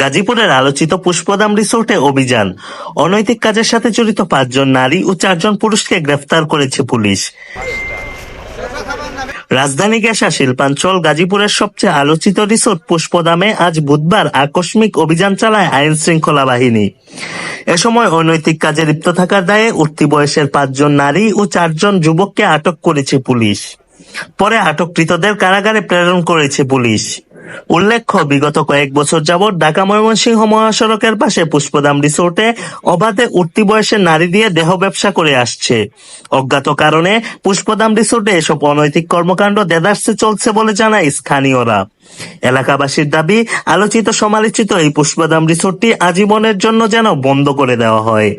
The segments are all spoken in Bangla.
গাজীপুরের আলোচিত পুষ্পদাম রিসোর্টে অভিযান। অনৈতিক কাজের সাথে জড়িত পাঁচজন নারী ও চারজন পুরুষকে গ্রেফতার করেছে পুলিশ। রাজধানী গ্যাসা শিল্পাঞ্চল গাজীপুরের সবচেয়ে আলোচিত রিসোর্ট পুষ্পদামে আজ বুধবার আকস্মিক অভিযান চালায় আইন শৃঙ্খলা বাহিনী। এ সময় অনৈতিক কাজে লিপ্ত থাকার দায়ে উঠতি বয়সের পাঁচজন নারী ও চারজন যুবককে আটক করেছে পুলিশ। পরে আটককৃতদের কারাগারে প্রেরণ করেছে পুলিশ। উল্লেখ্য, বিগত কয়েক বছর যাবৎ ঢাকা ময়মনসিংহ মহাসড়কের পাশে পুষ্পদাম রিসোর্টে অবাধে উঠতি বয়সের নারী দিয়ে দেহ ব্যবসা করে আসছে। অজ্ঞাত কারণে পুষ্পদাম রিসোর্টে এসব অনৈতিক কর্মকাণ্ড দেদার্সে চলছে বলে জানায় স্থানীয়রা। এলাকাবাসীর দাবি, আলোচিত সমালোচিত এই পুষ্পদাম রিসোর্টটি আজীবনের জন্য যেন বন্ধ করে দেওয়া হয়।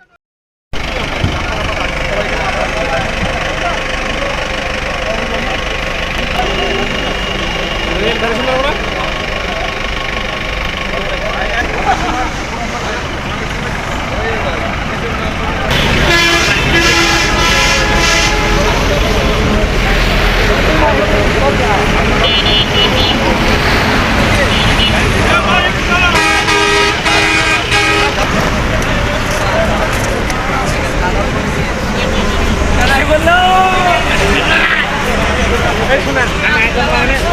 ฮ้ยคุน่ะนานๆเกินไปเนี่ย